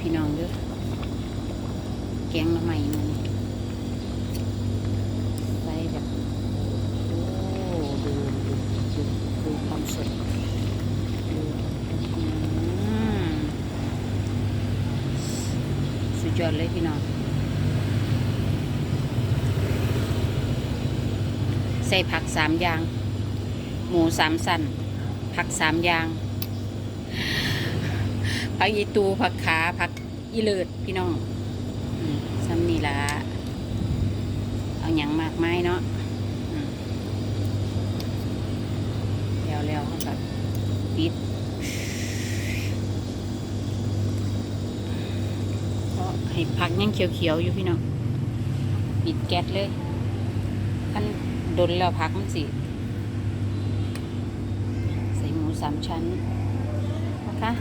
พี่น้องเด้อแกงมาใหม่มันใส่แบบโอ้ดูดูดูดูความสดดูสุดยอดเลยพี่น้องใส่ผักสามอย่าง หมูสามสันผักสามอย่าง ผักอีตูผักขาผักอีเลิดพี่น้องอืมซ้ำนี่ละเอาอย่างมากไม้เนาะแล้วแล้วเขาก็ปิดเพราะให้ผักยังเขียวๆอยู่พี่น้องปิดแก๊สเลยขั้นดนแล้วผักมันสิใส่หมูสามชั้นนะคะ